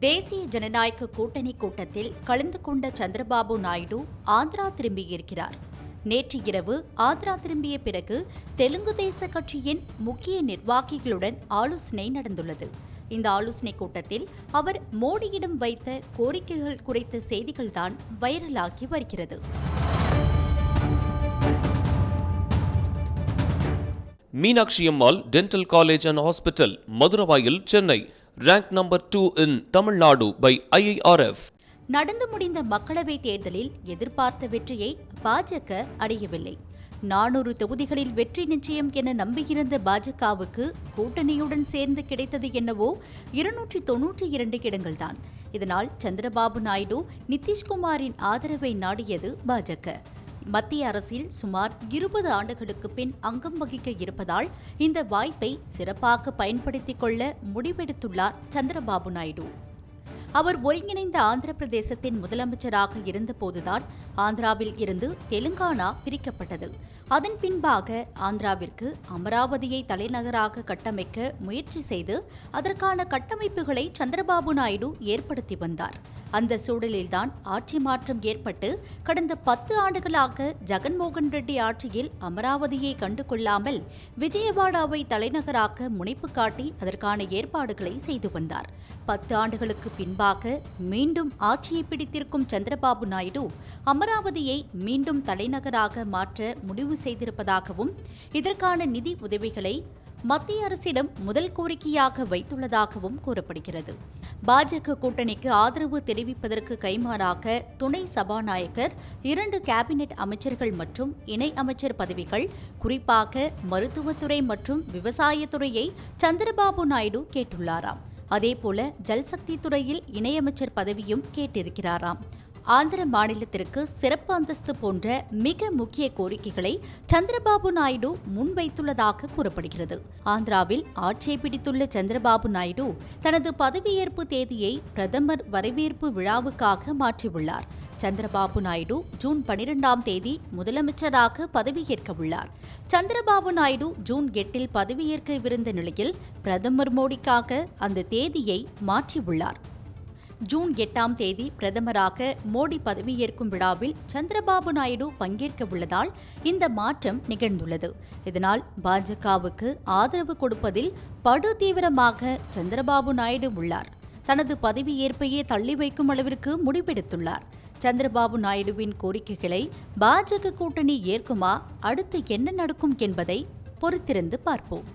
தேசிய ஜனநாயக கூட்டணி கூட்டத்தில் கலந்து கொண்ட சந்திரபாபு நாயுடு ஆந்திரா திரும்பியிருக்கிறார். நேற்று இரவு ஆந்திரா திரும்பிய பிறகு தெலுங்கு தேச கட்சியின் முக்கிய நிர்வாகிகளுடன் ஆலோசனை நடந்துள்ளது. இந்த ஆலோசனை கூட்டத்தில் அவர் மோடியிடம் வைத்த கோரிக்கைகள் குறித்த செய்திகள்தான் வைரலாகி வருகிறது. Meenakshi Ammal dental college and hospital Maduravoyal Chennai. Rank number two in Tamil Nadu by IIRF நடந்து முடிந்த மக்களவைத் தேர்தலில் எதிர்பார்த்த வெற்றியை பாஜக அடையவில்லை. நானூறு தொகுதிகளில் வெற்றி நிச்சயம் என நம்பியிருந்த பாஜகவுக்கு கூட்டணியுடன் சேர்ந்து கிடைத்தது என்னவோ இருநூற்றி தொன்னூற்றி இரண்டு இடங்கள்தான். இதனால் சந்திரபாபு நாயுடு நிதிஷ்குமாரின் ஆதரவை நாடியது பாஜக. மத்திய அரசில் சுமார் இருபது ஆண்டுகளுக்கு பின் அங்கம் வகிக்க இருப்பதால் இந்த வாய்ப்பை சிறப்பாக பயன்படுத்திக் கொள்ள முடிவெடுத்துள்ளார் சந்திரபாபு நாயுடு. அவர் ஒருங்கிணைந்த ஆந்திர பிரதேசத்தின் முதலமைச்சராக இருந்தபோதுதான் ஆந்திராவில் இருந்து தெலுங்கானா பிரிக்கப்பட்டது. அதன் பின்பாக ஆந்திராவிற்கு அமராவதியை தலைநகராக கட்டமைக்க முயற்சி செய்து அதற்கான கட்டமைப்புகளை சந்திரபாபு நாயுடு ஏற்படுத்தி வந்தார். அந்த சூழலில்தான் ஆட்சி மாற்றம் ஏற்பட்டு கடந்த பத்து ஆண்டுகளாக ஜெகன்மோகன் ரெட்டி ஆட்சியில் அமராவதியை கண்டுகொள்ளாமல் விஜயவாடாவை தலைநகராக்க முனைப்பு காட்டி அதற்கான ஏற்பாடுகளை செய்து வந்தார். பத்து ஆண்டுகளுக்கு பின்பாக மீண்டும் ஆட்சியை பிடித்திருக்கும் சந்திரபாபு நாயுடு அமராவதியை மீண்டும் தலைநகராக மாற்ற முடிவு செய்திருப்பதாகவும் இதற்கான நிதி உதவிகளை மத்திய அரசிடம் முதல் கோரிக்கையாக வைத்துள்ளதாகவும் கூறப்படுகிறது. பாஜக கூட்டணிக்கு ஆதரவு தெரிவிப்பதற்கு கைமாறாக துணை சபாநாயகர் இரண்டு கேபினெட் அமைச்சர்கள் மற்றும் இணை அமைச்சர் பதவிகள் குறிப்பாக மருத்துவத்துறை மற்றும் விவசாயத்துறையை சந்திரபாபு நாயுடு கேட்டுள்ளாராம். அதேபோல ஜல்சக்தி துறையில் இணையமைச்சர் பதவியும் கேட்டிருக்கிறாராம். ஆந்திர மாநிலத்திற்கு சிறப்பு அந்தஸ்து போன்ற மிக முக்கிய கோரிக்கைகளை சந்திரபாபு நாயுடு முன்வைத்துள்ளதாக கூறப்படுகிறது. ஆந்திராவில் ஆட்சியை பிடித்துள்ள சந்திரபாபு நாயுடு தனது பதவியேற்பு தேதியை பிரதமர் வரவேற்பு விழாவுக்காக மாற்றியுள்ளார். சந்திரபாபு நாயுடு ஜூன் பனிரெண்டாம் தேதி முதலமைச்சராக பதவியேற்க உள்ளார். சந்திரபாபு நாயுடு ஜூன் எட்டில் பதவியேற்கவிருந்த நிலையில் பிரதமர் மோடிக்காக அந்த தேதியை மாற்றியுள்ளார். ஜூன் எட்டாம் தேதி பிரதமராக மோடி பதவியேற்கும் விழாவில் சந்திரபாபு நாயுடு பங்கேற்க உள்ளதால் இந்த மாற்றம் நிகழ்ந்துள்ளது. இதனால் பாஜகவுக்கு ஆதரவு கொடுப்பதில் படு தீவிரமாக சந்திரபாபு நாயுடு உள்ளார். தனது பதவியேற்பையே தள்ளி வைக்கும் அளவிற்கு முடிவெடுத்துள்ளார். சந்திரபாபு நாயுடுவின் கோரிக்கைகளை பாஜக கூட்டணி ஏற்குமா அடுத்து என்ன நடக்கும் என்பதை பொறுத்திருந்து பார்ப்போம்.